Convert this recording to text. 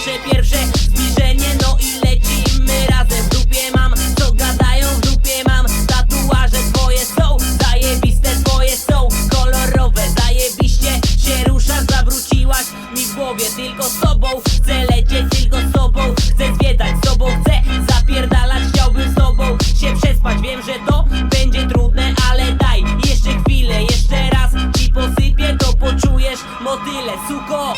nasze pierwsze zbliżenie. No i lecimy razem w dupie mam. Co gadają w dupie mam? Tatuaże twoje są Zajebiste twoje są. Kolorowe zajebiście się ruszasz. Zawróciłaś mi w głowie tylko z sobą Chcę lecieć tylko z sobą Chcę zwiedzać z sobą Chcę zapierdalać. Chciałbym z sobą Się przespać. Wiem, że to będzie trudne Ale daj jeszcze chwilę. Jeszcze raz ci posypię to poczujesz Motyle suko.